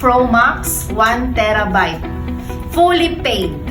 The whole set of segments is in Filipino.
Pro Max 1 terabyte. Fully paid.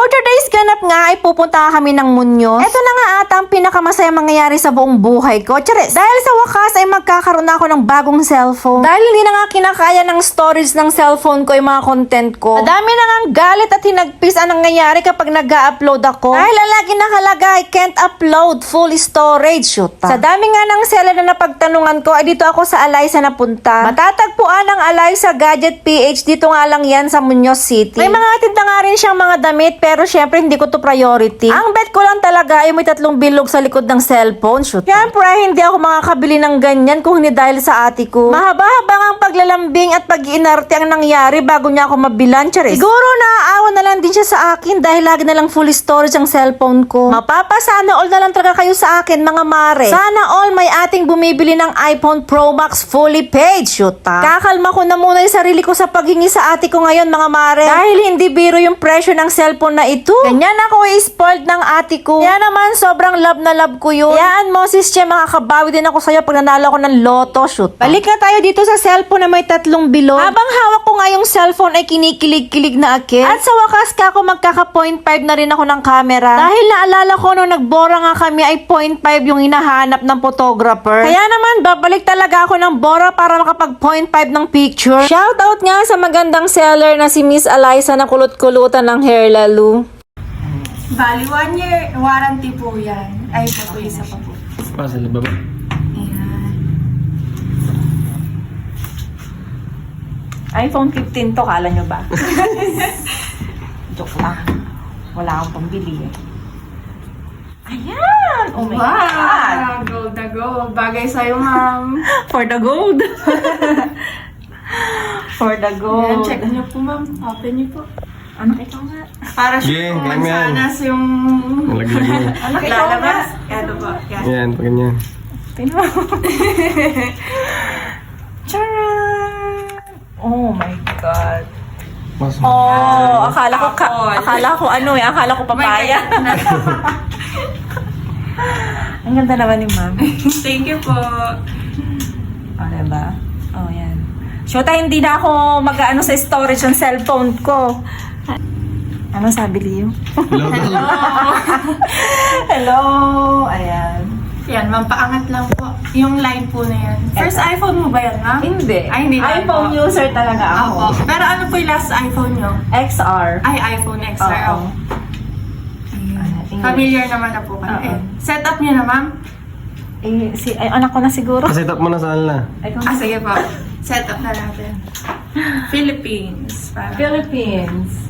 For today's ganap nga ay pupunta kami ng Munyos. Ito na nga ata ang pinakamasaya mangyayari sa buong buhay ko. Charis, dahil sa wakas ay magkakaroon na ako ng bagong cellphone. Dahil hindi na nga kinakaya ng storage ng cellphone ko yung mga content ko. Madami na nga galit at hinagpis ang nangyayari kapag nag upload ako. Dahil lagi nakalagay, can't upload, full storage. Shoot. Sa dami nga ng seller na napagtanungan ko, ay dito ako sa Alaysa napunta. Matatagpuan ang Alaysa Gadget PH. Dito nga lang yan sa Muñoz City. May mga atid na nga rin siyang mga damit, pero syempre hindi ko to priority. Ang bet ko lang talaga ay may tatlong bilog sa likod ng cellphone. Shoot. Syempre, hindi ako makakabili ng ganyan kung hindi dahil sa ate ko. Mahaba-haba ang paglalambing at pag-iinarte ang nangyari bago niya ako mabilan. Charis. Siguro naaawa na lang din siya sa akin dahil lagi na lang full storage ang cellphone ko. Mapapasana all na lang talaga kayo sa akin, mga mare. Sana all may ating bumibili ng iPhone Pro Max fully paid. Shoot ha. Kakalma ko na muna yung sarili ko sa paghingi sa ate ko ngayon, mga mare. Dahil hindi biro yung presyo ng cellphone na ito. Ganyan ako i-spoiled ng ate ko. Kaya naman, sobrang love na love ko yun. Yaan mo, sis Che, makakabawi din ako sa'yo pag nanalo ko ng loto. Shoot. Balik na tayo dito sa cellphone na may tatlong bilog. Habang hawak ko nga yung cellphone ay kinikilig-kilig na akit. At sa wakas ka ako magkaka 0.5 na rin ako ng camera. Dahil naalala ko nung nagbora nga kami ay 0.5 yung hinahanap ng photographer. Kaya naman, babalik talaga ako ng Bora para makapag 0.5 ng picture. Shoutout nga sa magandang seller na si Miss Eliza na kulot-kulutan ng hair lalo. Bali, one year warranty po yan. Ay, po po, isa pa po. Pa sa baba. Ayan. iPhone 15 to, kala nyo ba? Joke lang. Wala akong pambili eh. Ayan! Oh my God! Wow! Gold na gold. Bagay sa'yo, ma'am. For the gold! For the Ayan, gold. check niyo po, ma'am. Open niyo po. Ano ikaw nga? Para Sige, siya po ganyan. mansanas yung Nalaglag mo. Ano ikaw nga? lalabas. Yan po. Yan. Yan, pag ganyan. Tingnan mo. Charan! Oh my God. Mas Oh, akala ko ka, Apple. akala ko ano eh, akala ko papaya. Ang ganda naman ni ma'am. Thank you po. O, diba? Oh, yan. Shota, hindi na ako mag-ano sa storage ng cellphone ko. Ano sabi Leo? Hello, hello. Hello! Ayan. Yan, ma'am. Paangat lang po. Yung line po na yan. First iPhone mo ba yan, ma'am? Hindi. Ay, hindi iPhone po. user talaga ako. Opo. Pero ano po yung last iPhone nyo? XR. Ay, iPhone XR. Oo. Oh. Ayan. Familiar naman na po kayo. Oo. Ayan. Setup nyo na, ma'am? Eh, si, ay, anak ko na siguro. Paset up mo na saan na. Ay, kung- Ah, sige po. Setup na natin. Philippines. Para. Philippines.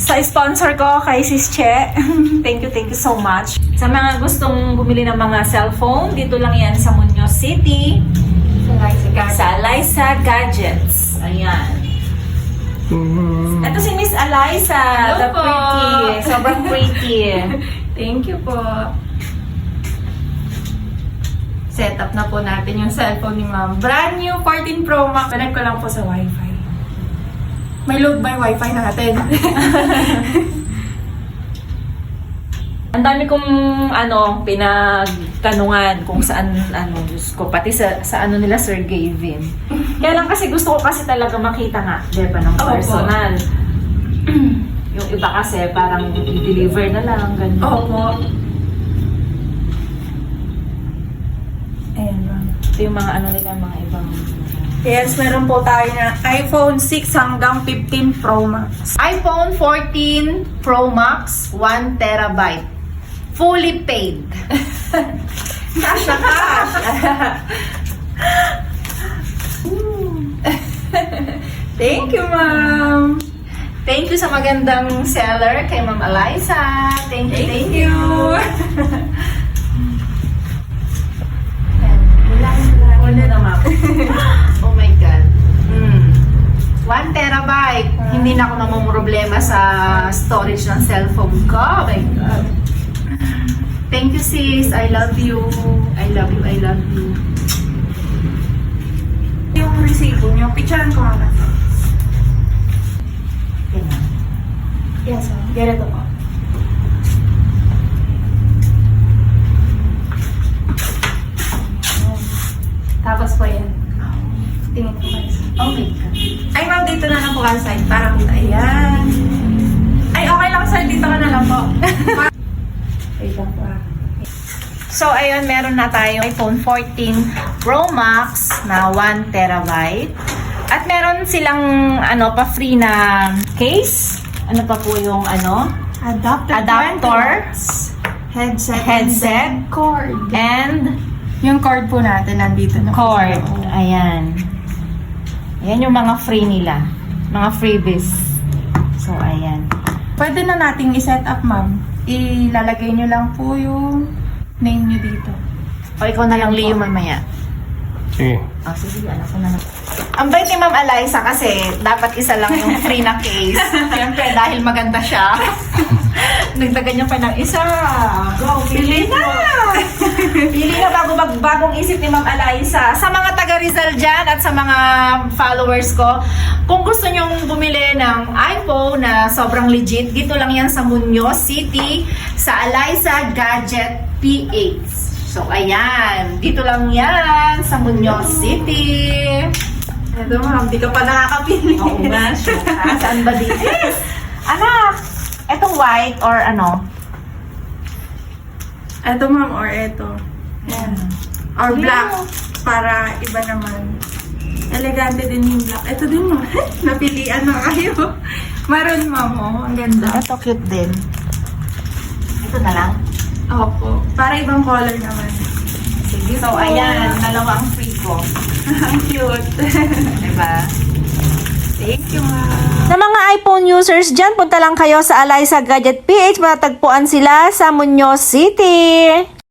Sa sponsor ko, kay Sis Che. thank you, thank you so much. Sa mga gustong bumili ng mga cellphone, dito lang yan sa Muñoz City. Sa Liza Gadgets. Ayan. mhm. Ito si Miss Eliza, Hello the po. pretty. Sobrang pretty. Thank you po. Setup na po natin yung cellphone ni ma'am. Brand new 14 Pro Max. Connect ko lang po sa Wi-Fi. May load by Wi-Fi natin. Ang dami kong ano, pinagtanungan kung saan ano, Diyos ko, pati sa, sa ano nila Sir Gavin. Kaya lang kasi gusto ko kasi talaga makita nga, di ba, ng Opo. personal. yung iba kasi parang i-deliver na lang, ganun. Opo. Ayan Ito yung mga ano nila, mga ibang... Yes, meron po tayo na iPhone 6 hanggang 15 Pro Max. iPhone 14 Pro Max 1 terabyte. Fully paid. cash na cash. Thank you, ma'am. Thank you sa magandang seller kay Ma'am Eliza. Thank you, thank, you. Wala na, ma'am. oh my God. Mm. 1 terabyte. Hindi na ako mamumroblema sa storage ng cellphone ko. Oh my God. Thank you, sis. I love you. I love you. I love you. Yung resibo niyo, picturean ko nga lang. Yes, ma'am. Ganito po. Tapos po yan. Tingin ko guys. God. Ay, ma'am, dito na lang po ka side para kita. Ayan. Ay, okay lang sir. Dito ka na lang po. Wait lang po ah. So, ayun, meron na tayong iPhone 14 Pro Max na 1 terabyte. At meron silang ano pa free na case. Ano pa po yung ano? Adapter. Adapter. Headset. Headset. Cord. And Yung cord po natin nandito na. loob. Ayan. Ayan yung mga free nila. Mga freebies. So, ayan. Pwede na nating i-set up, ma'am. Ilalagay nyo lang po yung name nyo dito. O, ikaw na lang, Leo, mamaya. Sige. Oh, sige, anak ko na lang. Ang bait ni Ma'am Eliza kasi dapat isa lang yung free na case. Siyempre, dahil maganda siya. Nagdagan niya pa ng isa. Go, pili na! Pili na bago mag, bagong isip ni Ma'am Eliza. Sa mga taga Rizal dyan at sa mga followers ko, kung gusto nyong bumili ng iPhone na sobrang legit, dito lang yan sa Muñoz City, sa Eliza Gadget PH. So, ayan. Dito lang yan sa Muñoz City. Ito, ma'am. Di ka pa nakakapili. Oo nga, sure. Saan ba dito? Anak! Etong white or ano? Ito, ma'am, or ito. Ayan. Or black. Para iba naman. Elegante din yung black. Ito din, ma'am. Napilian na kayo. Maroon, ma'am. Oh, ang ganda. Ito cute din. Ito na lang. Opo. Para ibang color naman. Sige. So, ayan. Dalawa ang free ko. ang cute. Diba? Thank you, ma'am. Sa mga iPhone users dyan, punta lang kayo sa Eliza Gadget PH. Matatagpuan sila sa Muñoz City.